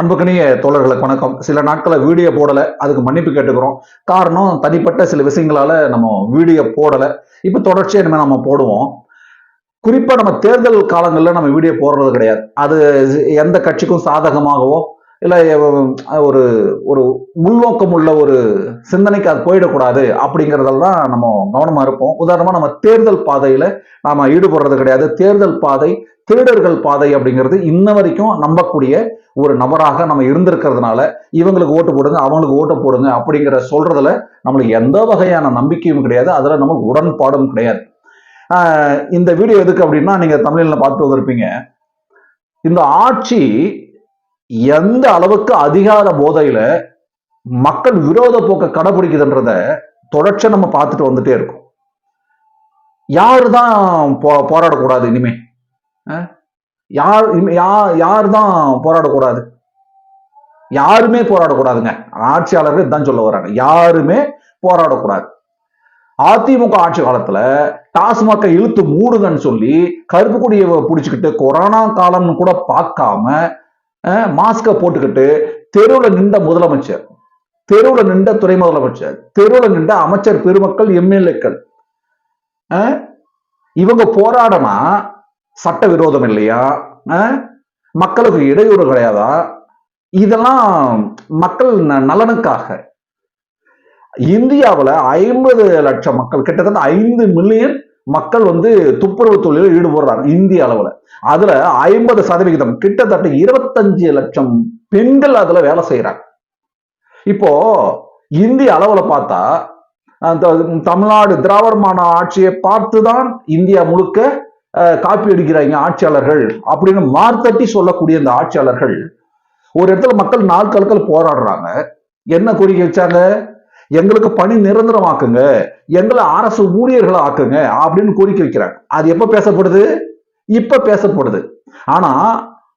அன்புக்கணிய தோழர்களுக்கு வணக்கம். சில நாட்களை வீடியோ போடலை அதுக்கு மன்னிப்பு கேட்டுக்கிறோம். காரணம் தனிப்பட்ட சில விஷயங்களால நம்ம வீடியோ போடலை. இப்போ தொடர்ச்சியாக இனிமேல் நம்ம போடுவோம். குறிப்பாக நம்ம தேர்தல் காலங்களில் நம்ம வீடியோ போடுறது கிடையாது. அது எந்த கட்சிக்கும் சாதகமாகவோ இல்லை ஒரு ஒரு உள்நோக்கம் உள்ள ஒரு சிந்தனைக்கு அது போயிடக்கூடாது அப்படிங்கிறதெல்லாம் நம்ம கவனமாக இருப்போம். உதாரணமாக நம்ம தேர்தல் பாதையில் நாம் ஈடுபடுறது கிடையாது. தேர்தல் பாதை திருடர்கள் பாதை அப்படிங்கிறது இன்ன வரைக்கும் நம்பக்கூடிய ஒரு நபராக நம்ம இருந்திருக்கிறதுனால இவங்களுக்கு ஓட்டு போடுங்க அவங்களுக்கு ஓட்டு போடுங்க அப்படிங்கிற சொல்றதுல நம்மளுக்கு எந்த வகையான நம்பிக்கையும் கிடையாது. அதுல நமக்கு உடன்பாடும் கிடையாது. ஆஹ் இந்த வீடியோ எதுக்கு அப்படின்னா நீங்க தமிழில் பார்த்து வந்திருப்பீங்க. இந்த ஆட்சி எந்த அளவுக்கு அதிகார போதையில மக்கள் விரோத போக்கை கடைபிடிக்குதுன்றத தொடர்ச்சி நம்ம பார்த்துட்டு வந்துட்டே இருக்கோம். யாரு தான் போ போராடக்கூடாது இனிமே? யார் யா- யார் தான் போராடக்கூடாது? யாருமே போராடக்கூடாதுங்க. ஆட்சியாளர்கள் இதான் சொல்ல வர்றாங்க. யாருமே போராடக்கூடாது. அதிமுக ஆட்சி காலத்துல டாஸ்மாக இழுத்து மூடுங்கன்னு சொல்லி கருப்பு கொடியை பிடிச்சிக்கிட்டு கொரோனா காலம்னு கூட பார்க்காம மாஸ்கை போட்டுக்கிட்டு தெருவில் நின்ற முதலமைச்சர் தெருவில் நின்ற துறை முதலமைச்சர் தெருவில் நின்ற அமைச்சர் பெருமக்கள் எம்எல்ஏக்கள் இவங்க போராடனா சட்ட விரோதம் இல்லையா மக்களுக்கு இடையூறு கிடையாதா? இதெல்லாம் மக்கள் ந- நலனுக்காக. இந்தியாவில் ஐம்பது லட்சம் மக்கள் கிட்டத்தட்ட ஐந்து மில்லியன் மக்கள் வந்து துப்புரவு தொழிலில் ஈடுபடுறாங்க இந்திய அளவில். அதுல ஐம்பது சதவிகிதம் கிட்டத்தட்ட இருபத்தஞ்சு லட்சம் பெண்கள் அதுல வேலை செய்யறாங்க இப்போ இந்திய அளவுல பார்த்தா தமிழ்நாடு திராவிட மாநில ஆட்சியை பார்த்துதான் இந்தியா முழுக்க காப்பி அடிக்கிறாங்க ஆட்சியாளர்கள் அப்படின்னு மார்த்தட்டி சொல்லக்கூடிய இந்த ஆட்சியாளர்கள் ஒரு இடத்துல மக்கள் நாட்களுக்கள் போராடுறாங்க. என்ன கோரிக்கை வச்சாங்க? எங்களுக்கு பணி நிரந்தரமாக்குங்க. எங்களை அரசு ஊழியர்களை ஆக்குங்க அப்படின்னு கோரிக்கை வைக்கிறாங்க. அது எப்ப பேசப்படுது? இப்ப பேசப்படுது. ஆனா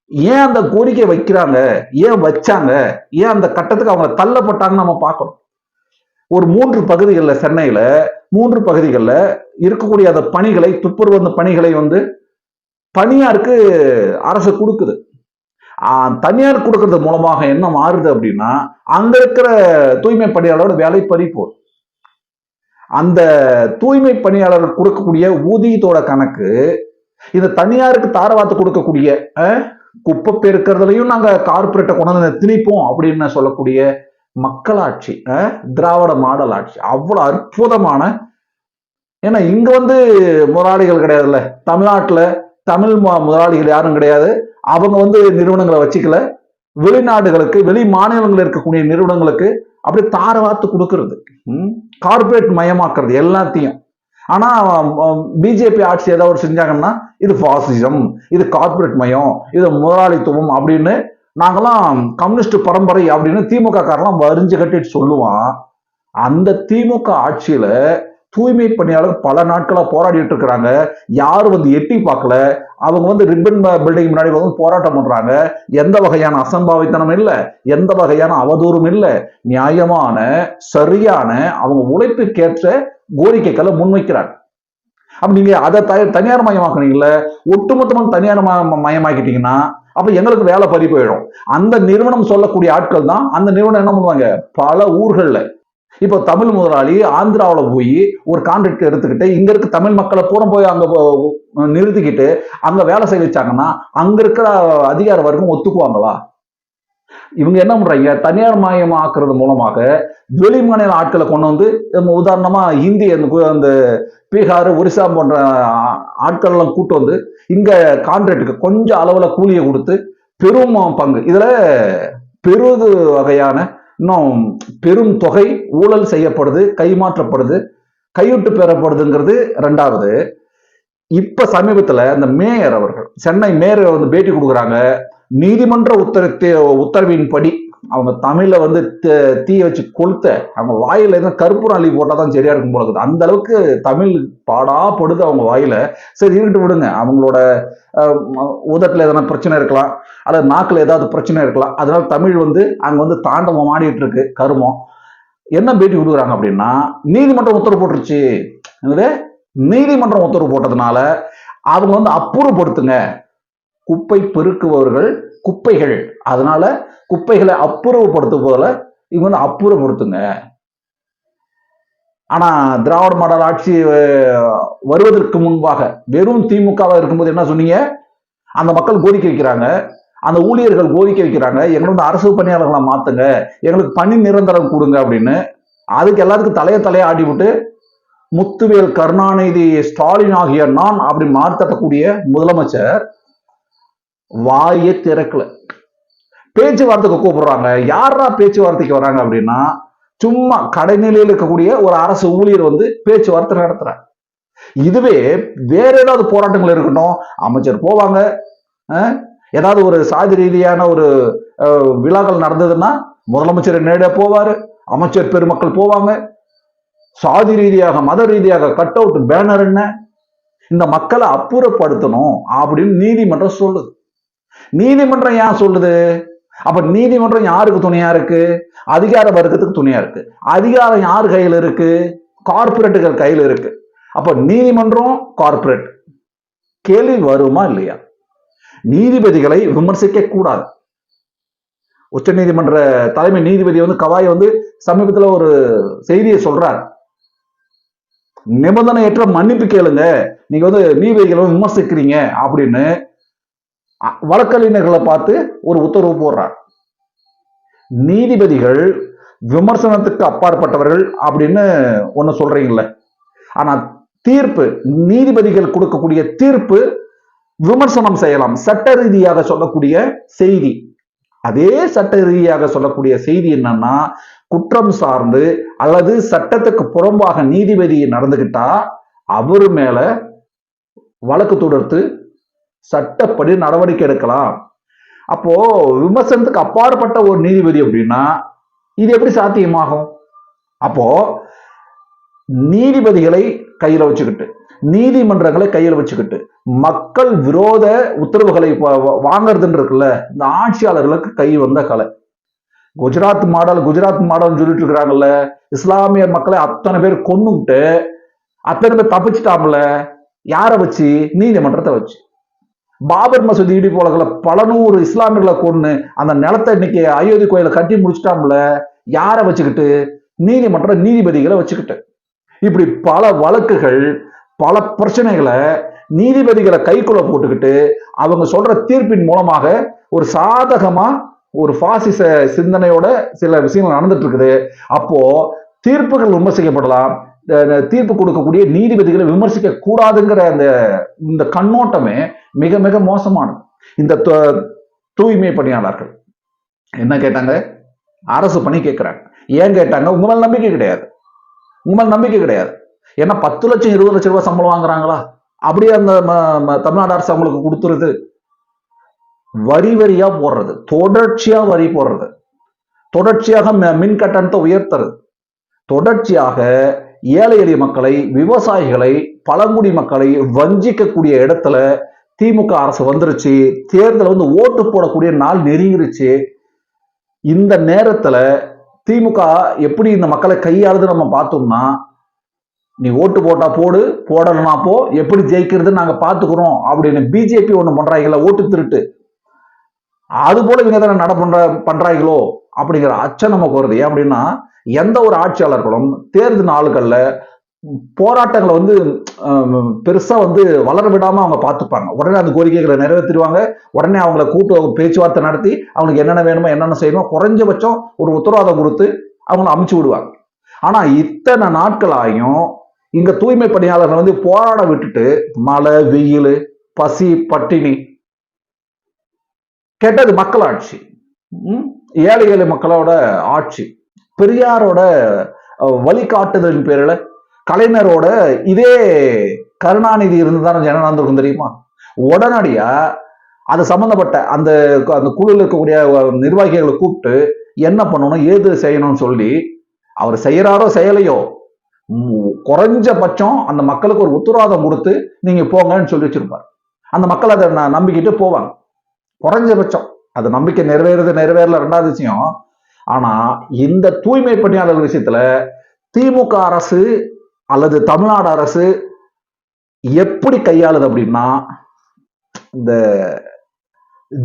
ஏன் அந்த கோரிக்கை வைக்கிறாங்க? ஏன் வச்சாங்க? ஏன் அந்த கட்டத்துக்கு அவங்க தள்ளப்பட்டாங்கன்னு நம்ம பார்க்கணும். ஒரு மூன்று பகுதிகளில் சென்னையில் மூன்று பகுதிகளில் இருக்கக்கூடிய அந்த பணிகளை துப்புரவு அந்த பணிகளை வந்து தனியாருக்கு அரசு கொடுக்குது. தனியார் கொடுக்கறது மூலமாக என்ன மாறுது அப்படின்னா அங்க இருக்கிற தூய்மை பணியாளரோட வேலை பறிப்போம் அந்த தூய்மை பணியாளர் கொடுக்கக்கூடிய ஊதியத்தோட கணக்கு இந்த தனியாருக்கு தாரவாத்து கொடுக்கக்கூடிய குப்பை பெருக்கிறதுலையும் நாங்க கார்பரேட்டை கொண்டு வந்து திணிப்போம் அப்படின்னு சொல்லக்கூடிய மக்களாட்சி திராவிட மாடல் ஆட்சி. அவ்வளவு அற்புதமான ஏன்னா இங்க வந்து முதலாளிகள் கிடையாதுல்ல. தமிழ்நாட்டுல தமிழ் முதலாளிகள் யாரும் கிடையாது. அவங்க வந்து நிறுவனங்களை வச்சுக்கல. வெளிநாடுகளுக்கு வெளி மாநிலங்களில் இருக்கக்கூடிய நிறுவனங்களுக்கு அப்படி தாரவாத்து கொடுக்கறது. கார்பரேட் மயமாக்குறது எல்லாத்தையும். ஆனா பிஜேபி ஆட்சி ஏதாவது செஞ்சாங்கன்னா இது பாசிசம் இது கார்பரேட் மயம் இது முதலாளித்துவம் அப்படின்னு நாங்கெல்லாம் கம்யூனிஸ்ட் பரம்பரை அப்படின்னு திமுக காரெல்லாம் வரிஞ்சு கட்டிட்டு சொல்லுவான். அந்த திமுக ஆட்சியில தூய்மை பணியாளர் பல நாட்களா போராடிட்டு இருக்கிறாங்க. யாரும் வந்து எட்டி பார்க்கல. அவங்க வந்து ரிப்பன் பில்டிங் முன்னாடி வந்து போராட்டம் பண்றாங்க. எந்த வகையான அசம்பாவித்தனம் இல்லை. எந்த வகையான அவதூறும் இல்லை. நியாயமான சரியான அவங்க உழைப்புக்கேற்ற கோரிக்கைகளை முன்வைக்கிறாங்க. அப்ப நீங்க அதை த தனியார் மயமாக்குனீங்கல்ல. ஒட்டுமொத்தமாக தனியார் ம- மயமாக்கிட்டீங்கன்னா அப்ப எங்களுக்கு வேலை பறி போயிடும். அந்த நிறுவனம் சொல்லக்கூடிய ஆட்கள் தான் அந்த நிறுவனம் என்ன பண்ணுவாங்க? பல ஊர்கள்ல. இப்போ தமிழ் முதலாளி ஆந்திராவில் போய் ஒரு கான்ட்ராக்ட் எடுத்துக்கிட்டு இங்க இருக்க தமிழ் மக்களை பூரா போய் அங்க நிறுத்திக்கிட்டு அங்க வேலை செய்ய வச்சாங்கன்னா அங்க இருக்கிற அதிகார வர்க்கம் ஒத்துக்குவாங்களா? இவங்க என்ன பண்றாங்க? தனியார் மயம் ஆக்குறது மூலமாக வெளி மாநில ஆட்களை கொண்டு வந்து நம்ம உதாரணமா ஹிந்தி அந்த அந்த பீகார் ஒரிசா போன்ற ஆட்கள் எல்லாம் கூட்டு வந்து இங்க கான்ட்ராக்டுக்கு கொஞ்சம் அளவுல கூலியை கொடுத்து பெரும் பங்கு. இதுல பெருது வகையான இன்னும் பெரும் தொகை ஊழல் செய்யப்படுது கைமாற்றப்படுது கையூட்டு பெறப்படுதுங்கிறது ரெண்டாவது. இப்ப சமீபத்துல அந்த மேயர் அவர்கள் சென்னை மேயர் வந்து பேட்டி கொடுக்குறாங்க. நீதிமன்ற உத்தரத்தை உத்தரவின்படி அவங்க தமிழ்ல வந்து தீ- வச்சு கொளுத்த அவங்க வாயில இருந்து கருப்பூரம் அள்ளி போட்டால் தான் சரியா இருக்கும் போல இருக்குது. அந்த அளவுக்கு தமிழ் பாடா படுது அவங்க வாயில. சரி இருக்கட்டு விடுங்க. அவங்களோட உதட்டில் உதட்டுல எதனா பிரச்சனை இருக்கலாம். அல்லது நாக்குல ஏதாவது பிரச்சனை இருக்கலாம். அதனால தமிழ் வந்து அங்க வந்து தாண்டவம் ஆடிட்டு இருக்கு கருமம். என்ன பேட்டி கொடுக்குறாங்க அப்படின்னா நீதிமன்றம் உத்தரவு போட்டுருச்சு. என்னது? நீதிமன்றம் உத்தரவு போட்டதுனால அவங்க வந்து அப்புறப்படுத்துங்க. குப்பை பெருக்குபவர்கள் குப்பைகள். அதனால குப்பைகளை அப்புறப்படுத்துவதில் இவங்க வந்து அப்புறப்படுத்துங்க. ஆனா திராவிட மாடல் ஆட்சி வருவதற்கு முன்பாக வெறும் திமுகவா இருக்கும்போது என்ன சொன்னீங்க? அந்த மக்கள் கோரிக்கை வைக்கிறாங்க. அந்த ஊழியர்கள் கோரிக்கை வைக்கிறாங்க. எங்களை வந்து அரசு பணியாளர்களை மாத்துங்க. எங்களுக்கு பணி நிரந்தரம் கொடுங்க அப்படின்னு. அதுக்கு எல்லாத்துக்கும் தலைய தலையை ஆடி விட்டு முத்துவேல் கருணாநிதி ஸ்டாலின் ஆகிய நான் அப்படி மாற்றக்கூடிய முதலமைச்சர் வாயே திறக்கல. பேச்சுவார்த்தைக்கு கூப்பிடுறாங்க. யாரா பேச்சுவார்த்தைக்கு வராங்க அப்படின்னா சும்மா கடைநிலையில் இருக்கக்கூடிய ஒரு அரசு ஊழியர் வந்து பேச்சுவார்த்தை நடத்துறாங்க இதுவே வேற ஏதாவது போராட்டங்கள் இருக்கட்டும் அமைச்சர் போவாங்க. ஏதாவது ஒரு சாதி ரீதியான ஒரு விழாக்கள் நடந்ததுன்னா முதலமைச்சர் நேரடியாக போவாரு. அமைச்சர் பெருமக்கள் போவாங்க. சாதி ரீதியாக மத ரீதியாக கட் அவுட் பேனர் என்ன? இந்த மக்களை அப்புறப்படுத்தணும் அப்படின்னு நீதிமன்றம் சொல்லுது. நீதிமன்றம் ஏன் சொல்லுது? அப்ப நீதிமன்றம் யாருக்கு துணையா இருக்கு? அதிகார வர்க்கத்துக்கு துணையா இருக்கு. அதிகாரம் யார் கையில் இருக்கு? கார்பரேட்டுகள் கையில் இருக்கு. அப்ப நீதிமன்றம் கார்பரேட் கேள்வி வருமா இல்லையா? நீதிபதிகளை விமர்சிக்க கூடாது. உச்ச நீதிமன்ற தலைமை நீதிபதி வந்து கவாய் வந்து சமீபத்துல ஒரு செய்தியை சொல்றார். நிபந்தனையற்ற மன்னிப்பு கேளுங்க. நீங்க வந்து நீதிபதிகளை விமர்சிக்கிறீங்க அப்படின்னு வழக்கறிஞர்களை பார்த்து ஒரு உத்தரவு போடுறார். நீதிபதிகள் விமர்சனத்துக்கு அப்பாற்பட்டவர்கள் அப்படின்னு ஒன்று சொல்றீங்களே ஆனா தீர்ப்பு நீதிபதிகள் கொடுக்கக்கூடிய தீர்ப்பு விமர்சனம் செய்யலாம். சட்ட ரீதியாக சொல்லக்கூடிய செய்தி. அதே சட்ட ரீதியாக சொல்லக்கூடிய செய்தி என்னன்னா குற்றம் சார்ந்து அல்லது சட்டத்துக்கு புறம்பாக நீதிபதி நடந்துகிட்டா அவர் மேல வழக்கு தொடர்த்து சட்டப்படி நடவடிக்கை எடுக்கலாம். அப்போ விமர்சனத்துக்கு அப்பாற்பட்ட ஒரு நீதிபதி அப்படின்னா இது எப்படி சாத்தியமாகும்? அப்போ நீதிபதிகளை கையில வச்சுக்கிட்டு நீதிமன்றங்களை கையில் வச்சுக்கிட்டு மக்கள் விரோத உத்தரவுகளை வாங்கறதுன்னு இருக்குல்ல இந்த ஆட்சியாளர்களுக்கு கை வந்த கலை. குஜராத் மாடல் குஜராத் மாடல் சொல்லிட்டு இருக்கிறாங்கல்ல இஸ்லாமிய மக்களை அத்தனை பேர் கொன்னுட்டு அத்தனை பேர் தப்பிச்சிட்டாம்ல யாரை வச்சு? நீதிமன்றத்தை வச்சு. பாபர் மசூதி இடி போலகளை பல நூறு இஸ்லாமியர்களை கொண்டு அந்த நிலத்தை இன்னைக்கு அயோத்தி கோயிலை கட்டி முடிச்சிட்டாம்ல யாரை வச்சுக்கிட்டு? நீதிமன்ற நீதிபதிகளை வச்சுக்கிட்டு. இப்படி பல வழக்குகள் பல பிரச்சனைகளை நீதிபதிகளை கைக்குள்ள போட்டுக்கிட்டு அவங்க சொல்ற தீர்ப்பின் மூலமாக ஒரு சாதகமா ஒரு பாசிச சிந்தனையோட சில விஷயங்கள் நடந்துட்டு இருக்குது. அப்போ தீர்ப்புகள் விமர்சிக்கப்படலாம் தீர்ப்பு கொடுக்கக்கூடிய நீதிபதிகளை விமர்சிக்க கூடாதுங்கிற அந்த இந்த கண்ணோட்டமே மிக மிக மோசமானது. இந்த தூய்மை பணியாளர்கள் என்ன கேட்டாங்க? அரசு பணி கேட்கிறாங்க. ஏன் கேட்டாங்க? உங்க மேல நம்பிக்கை கிடையாது. உங்க மேல நம்பிக்கை கிடையாது. ஏன்னா பத்து லட்சம் இருபது லட்சம் ரூபாய் சம்பளம் வாங்குறாங்களா? அப்படியே அந்த ம- ம- தமிழ்நாடு அரசு அவங்களுக்கு கொடுத்துருது. வரி வரியா போடுறது. தொடர்ச்சியா வரி போடுறது. தொடர்ச்சியாக மின் கட்டணத்தை உயர்த்துறது. தொடர்ச்சியாக ஏழை எளிய மக்களை விவசாயிகளை பழங்குடி மக்களை வஞ்சிக்கக்கூடிய இடத்துல திமுக அரசு வந்துருச்சு. தேர்தல் வந்து ஓட்டு போடக்கூடிய நாள் நெருங்கிருச்சு. இந்த நேரத்துல திமுக எப்படி இந்த மக்களை கையாளுது நம்ம பார்த்தோம்னா நீ ஓட்டு போட்டா போடு போடலனா போ எப்படி ஜெயிக்கிறது நாங்க பாத்துக்கிறோம் அப்படின்னு பிஜேபி ஒண்ணு பண்றாங்கள ஓட்டு திருட்டு. அது போல இவங்க தானே நட பண்ற பண்றாங்களோ அப்படிங்கிற அச்சம் நமக்கு வருது. ஏன் அப்படின்னா எந்த ஒரு ஆட்சியாளர்களும் தேர்தல் நாள்களில் போராட்டங்களை வந்து பெருசா வந்து வளர விடாம அவங்க பார்த்துப்பாங்க. உடனே அந்த கோரிக்கைகளை நிறைவேற்றிடுவாங்க. உடனே அவங்கள கூட்டு பேச்சுவார்த்தை நடத்தி அவங்களுக்கு என்னென்ன வேணுமோ என்னென்ன செய்யணுமோ குறைஞ்சபட்சம் ஒரு உத்தரவாதம் கொடுத்து அவங்கள அமுச்சு விடுவாங்க. ஆனா இத்தனை நாட்களாயும் இங்க தூய்மை பணியாளர்கள் வந்து போராட விட்டுட்டு மழை வெயில் பசி பட்டினி கேட்டது மக்கள் ஆட்சி ஏழை ஏழை மக்களோட ஆட்சி. பெரியாரோட வழிகாட்டுதலின் பேரில் கலைஞரோட இதே கருணாநிதி இருந்துதான் என்ன நடந்திருக்கும் தெரியுமா? உடனடியா அது சம்பந்தப்பட்ட அந்த அந்த குழுவில் இருக்கக்கூடிய நிர்வாகிகளை கூப்பிட்டு என்ன பண்ணணும் ஏது செய்யணும்னு சொல்லி அவர் செய்யறாரோ செய்யலையோ ம், குறைஞ்சபட்சம் அந்த மக்களுக்கு ஒரு உத்தரவாதம் கொடுத்து நீங்க போங்கன்னு சொல்லி வச்சிருப்பார். அந்த மக்கள் அதை நம்பிக்கிட்டு போவாங்க. குறைஞ்சபட்சம். அது நம்பிக்கை நிறைவேறது நிறைவேறல ரெண்டாவது விஷயம் ஆனா இந்த தூய்மை பணியாளர்கள் விஷயத்துல திமுக அரசு அல்லது தமிழ்நாடு அரசு எப்படி கையாளுது அப்படின்னா இந்த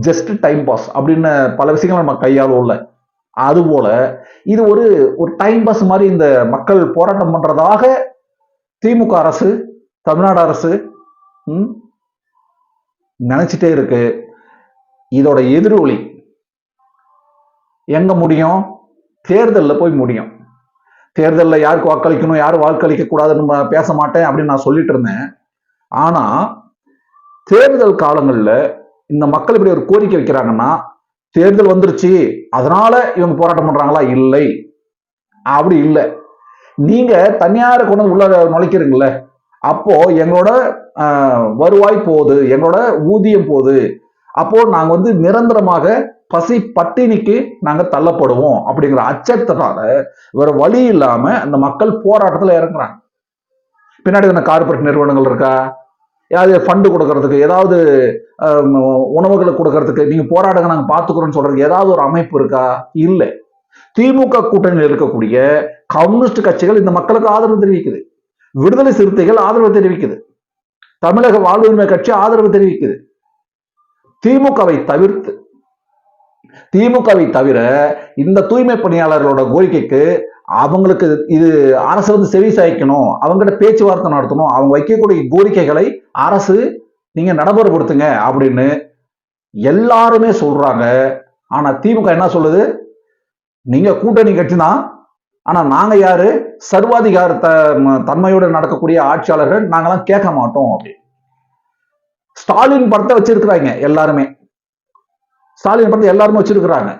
ஜஸ்ட் டைம் பாஸ் அப்படின்னு பல விஷயங்கள் நம்ம கையாளும்ல அதுபோல இது ஒரு ஒரு டைம் பாஸ் மாதிரி இந்த மக்கள் போராட்டம் பண்றதாக திமுக அரசு தமிழ்நாடு அரசு நினைச்சிட்டே இருக்கு. இதோட எதிரொலி எங்க முடியும்? தேர்தலில் போய் முடியும். தேர்தலில் யாருக்கு வாக்களிக்கணும் யார் வாக்களிக்க கூடாதுன்னு பேச மாட்டேன் அப்படின்னு நான் சொல்லிட்டு இருந்தேன். ஆனா தேர்தல் காலங்களில் இந்த மக்கள் இப்படி ஒரு கோரிக்கை வைக்கிறாங்கன்னா தேர்தல் வந்துருச்சு அதனால இவங்க போராட்டம் பண்றாங்களா? இல்லை. அப்படி இல்லை. நீங்க தனியாரை கொண்டு வந்து உள்ள நுழைக்கிறீங்கள அப்போ எங்களோட வருவாய் போகுது எங்களோட ஊதியம் போகுது. அப்போ நாங்க வந்து நிரந்தரமாக பசி பட்டினிக்கு நாங்க தள்ளப்படுவோம் அப்படிங்கிற அச்சத்தினால வேற வழி இல்லாம அந்த மக்கள் போராட்டத்துல இறங்குறாங்க. பின்னாடி என்ன கார்பரேட் நிறுவனங்கள் இருக்கா? ஏதாவது ஃபண்டு கொடுக்கறதுக்கு ஏதாவது உணவுகளை கொடுக்கறதுக்கு நீங்க போராடுங்க நாங்க பாத்துக்கிறோம்னு சொல்றதுக்கு ஏதாவது ஒரு அமைப்பு இருக்கா? இல்லை. திமுக கூட்டணியில் இருக்கக்கூடிய கம்யூனிஸ்ட் கட்சிகள் இந்த மக்களுக்கு ஆதரவு தெரிவிக்குது. விடுதலை சிறுத்தைகள் ஆதரவு தெரிவிக்குது. தமிழக வாழ்வுரிமை கட்சி ஆதரவு தெரிவிக்குது. திமுகவை தவிர்த்து திமுகவை தவிர இந்த தூய்மை பணியாளர்களோட கோரிக்கைக்கு அவங்களுக்கு இது அரசு வந்து செவி சாய்க்கணும் அவங்ககிட்ட பேச்சுவார்த்தை நடத்தணும் அவங்க வைக்கக்கூடிய கோரிக்கைகளை அரசு நீங்க நடைமுறைப்படுத்துங்க அப்படின்னு எல்லாருமே சொல்றாங்க. ஆனா திமுக என்ன சொல்லுது? நீங்க கூட்டணி கட்சி தான் ஆனா நாங்க யாரு? சர்வாதிகார த- தன்மையோடு நடக்கக்கூடிய ஆட்சியாளர்கள் நாங்கெல்லாம் கேட்க மாட்டோம் அப்படின்னு. ஸ்டாலின் படத்தை வச்சிருக்கிறாங்க எல்லாருமே. ஸ்டாலின் படத்தை எல்லாருமே வச்சிருக்கிறாங்க.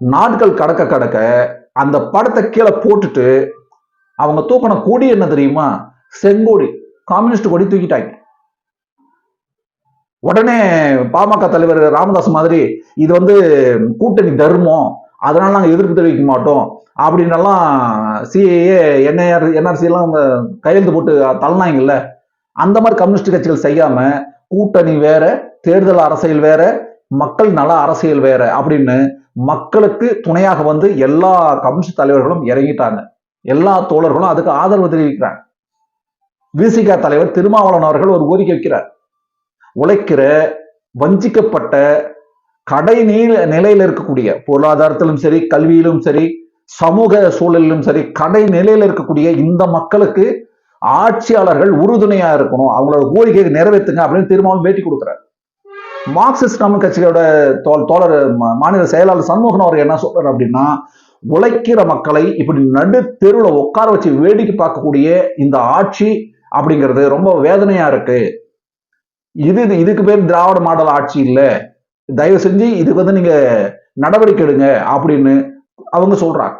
நாட்கள் கடக்க கடக்க அந்த படத்தை கீழே போட்டுட்டு அவங்க தூக்கின கொடி என்ன தெரியுமா? செங்கோடி. கம்யூனிஸ்ட் கொடி தூக்கிட்டாங்க. உடனே பாமக தலைவர் ராமதாஸ் மாதிரி இது வந்து கூட்டணி தர்மம் அதனால நாங்கள் எதிர்ப்பு தெரிவிக்க மாட்டோம் அப்படின்னெல்லாம் சிஏஏ என்ஐஆர் என்ஆர்சி எல்லாம் அவங்க கையெழுத்து போட்டு தள்ளினாங்கல்ல. அந்த மாதிரி கம்யூனிஸ்ட் கட்சிகள் செய்யாம கூட்டணி வேற தேர்தல் அரசியல் வேற மக்கள் நல அரசியல் வேற அப்படின்னு மக்களுக்கு துணையாக வந்து எல்லா கம்யூனிஸ்ட் தலைவர்களும் இறங்கிட்டாங்க. எல்லா தோழர்களும் அதுக்கு ஆதரவு தெரிவிக்கிறாங்க. விசிக தலைவர் திருமாவளவன் அவர்கள் ஒரு கோரிக்கை வைக்கிறார். உழைக்கிற வஞ்சிக்கப்பட்ட கடை நீல நிலையில இருக்கக்கூடிய பொருளாதாரத்திலும் சரி கல்வியிலும் சரி சமூக சூழலிலும் சரி கடை நிலையில இருக்கக்கூடிய இந்த மக்களுக்கு ஆட்சியாளர்கள் உறுதுணையா இருக்கணும். அவங்களோட கோரிக்கையை நிறைவேற்றுங்க அப்படின்னு திருமாவளவன் பேட்டி கொடுக்குறாரு. மார்க்சிஸ்ட் தமிழ் கட்சியோட தோல் தோழர் மாநில செயலாளர் சண்முகன் அவர் என்ன சொல்றாரு அப்படின்னா உழைக்கிற மக்களை இப்படி நடு தெருவில் உட்கார வச்சு வேடிக்கை பார்க்கக்கூடிய இந்த ஆட்சி அப்படிங்கிறது ரொம்ப வேதனையா இருக்கு. இது இதுக்கு பேர் திராவிட மாடல் ஆட்சி இல்லை. தயவு செஞ்சு இதுக்கு வந்து நீங்க நடவடிக்கை எடுங்க அப்படின்னு அவங்க சொல்றாங்க.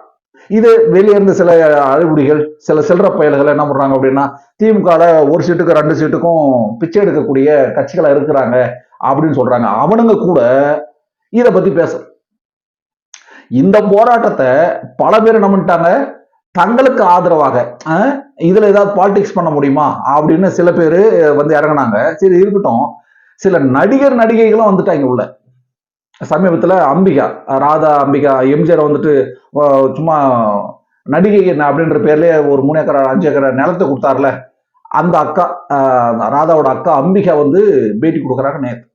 இது வெளியே சில அழுகுடிகள் சில சில்லற பயல்கள் என்ன பண்றாங்க அப்படின்னா திமுகல ஒரு சீட்டுக்கு ரெண்டு சீட்டுக்கும் பிச்சை எடுக்கக்கூடிய கட்சிகளா இருக்கிறாங்க. அப்படின்னு சொல்றாங்க. அவனுங்க கூட இத பத்தி பேச. இந்த போராட்டத்தை பல பேர் என்ன பண்ணிட்டாங்க? தங்களுக்கு ஆதரவாக இதுல ஏதாவது பாலிடிக்ஸ் பண்ண முடியுமா? அப்படின்னு சில பேர் வந்து இறங்குனாங்க. சரி இருக்கட்டும். சில நடிகர் நடிகைகளும் வந்துட்டாங்க உள்ள. சமீபத்துல அம்பிகா ராதா அம்பிகா எம்ஜிஆர் வந்துட்டு சும்மா நடிகை என்ன அப்படின்ற பேர்லயே ஒரு மூணு ஏக்கர் அஞ்சு ஏக்கர் நிலத்தை கொடுத்தாருல. அந்த அக்கா ராதாவோட அக்கா அம்பிகா வந்து பேட்டி கொடுக்குறாங்க நேத்து.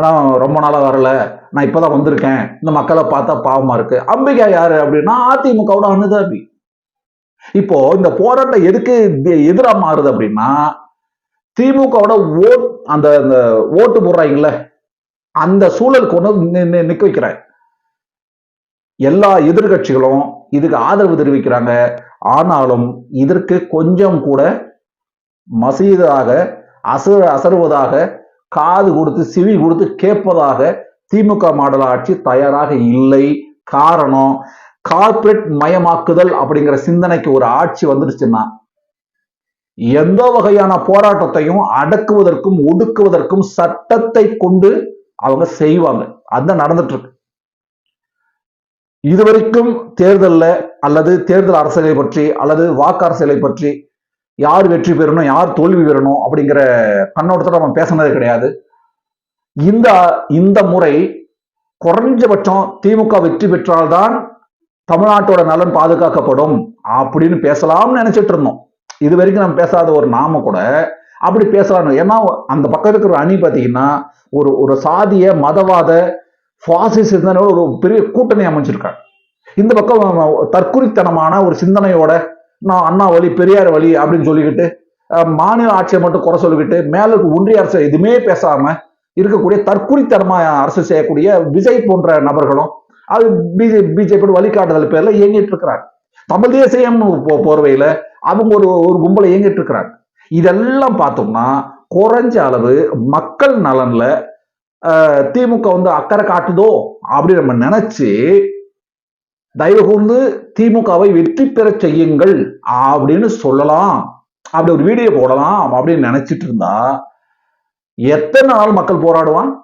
ஆனால் ரொம்ப நாளாக வரல. நான் இப்பதான் வந்திருக்கேன். இந்த மக்களை பார்த்தா பாவமா இருக்கு. அம்பிகா யாரு அப்படின்னா அதிமுகவோட அனுதாபி. இப்போ இந்த போராட்டம் எதுக்கு எதிரா மாறுது அப்படின்னா திமுகவோட ஓட் அந்த அந்த ஓட்டு போடுறாங்களே அந்த சூழலுக்கு ஒன்று வந்து நி- நிக்க எல்லா எதிர்கட்சிகளும் இதுக்கு ஆதரவு தெரிவிக்கிறாங்க. ஆனாலும் இதற்கு கொஞ்சம் கூட மசீதாக அச அசருவதாக காது கொடுத்து சிவி கொடுத்து கேட்பதாக திமுக மாடல் ஆட்சி தயாராக இல்லை. காரணம் கார்ப்பரேட் மயமாக்குதல் அப்படிங்கிற சிந்தனைக்கு ஒரு ஆட்சி வந்துடுச்சுன்னா எந்த வகையான போராட்டத்தையும் அடக்குவதற்கும் ஒடுக்குவதற்கும் சட்டத்தை கொண்டு அவங்க செய்வாங்க. அதான் நடந்துட்டு இருக்கு இதுவரைக்கும் தேர்தல்ல அல்லது தேர்தல் அரசியலை பற்றி அல்லது வாக்கு அரசியலை பற்றி யார் வெற்றி பெறணும் யார் தோல்வி பெறணும் அப்படிங்கிற கண்ணோட்டத்தோட நம்ம பேசினது கிடையாது. இந்த இந்த முறை குறைஞ்சபட்சம் திமுக வெற்றி பெற்றால்தான் தமிழ்நாட்டோட நலன் பாதுகாக்கப்படும் அப்படின்னு பேசலாம்னு நினைச்சிட்டு இருந்தோம். இது வரைக்கும் நம்ம பேசாத ஒரு நாம கூட அப்படி பேசலாம் ஏன்னா அந்த பக்கம் இருக்கிற அணி பார்த்தீங்கன்னா ஒரு ஒரு சாதிய மதவாத பாசிச சிந்தனையோட ஒரு பெரிய கூட்டணி அமைஞ்சிருக்காங்க. இந்த பக்கம் தற்குறித்தனமான ஒரு சிந்தனையோட நான் அண்ணா வழி பெரியார் வழி அப்படின்னு சொல்லிக்கிட்டு மாநில ஆட்சியை மட்டும் குறை சொல்லிக்கிட்டு மேல இருக்க ஒன்றிய அரசு எதுவுமே பேசாம இருக்கக்கூடிய தற்குறித்தனமா அரசு செய்யக்கூடிய விஜய் போன்ற நபர்களும் அது பிஜே பிஜேபி வழிகாட்டுதல் பேர்ல இயங்கிட்டு இருக்கிறாங்க. தமிழ் தேசியம் போ- போர்வையில அவங்க ஒரு ஒரு கும்பலை இயங்கிட்டு இருக்கிறாங்க. இதெல்லாம் பார்த்தோம்னா குறைஞ்ச அளவு மக்கள் நலன்ல திமுக வந்து அக்கறை காட்டுதோ அப்படி நம்ம நினைச்சு தயவு கூர்ந்து திமுகவை வெற்றி பெறச் செய்யுங்கள். அப்படின்னு சொல்லலாம். அப்படி ஒரு வீடியோ போடலாம் அப்படின்னு நினைச்சிட்டு இருந்தா எத்தனை நாள் மக்கள் போராடுவான்?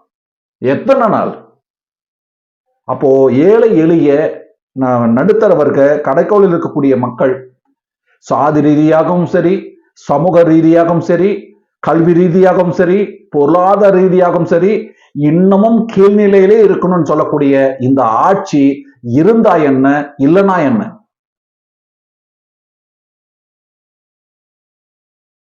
எத்தனை நாள்? அப்போ ஏழை எளிய ந- நடுத்தர வர்க்க கடைக்கோளில் இருக்கக்கூடிய மக்கள் சாதி ரீதியாகவும் சரி சமூக ரீதியாகவும் சரி கல்வி ரீதியாகவும் சரி பொருளாதார ரீதியாகவும் சரி இன்னமும் கீழ்நிலையிலே இருக்கணும்னு சொல்லக்கூடிய இந்த ஆட்சி இருந்தா என்ன இல்லைனா என்ன?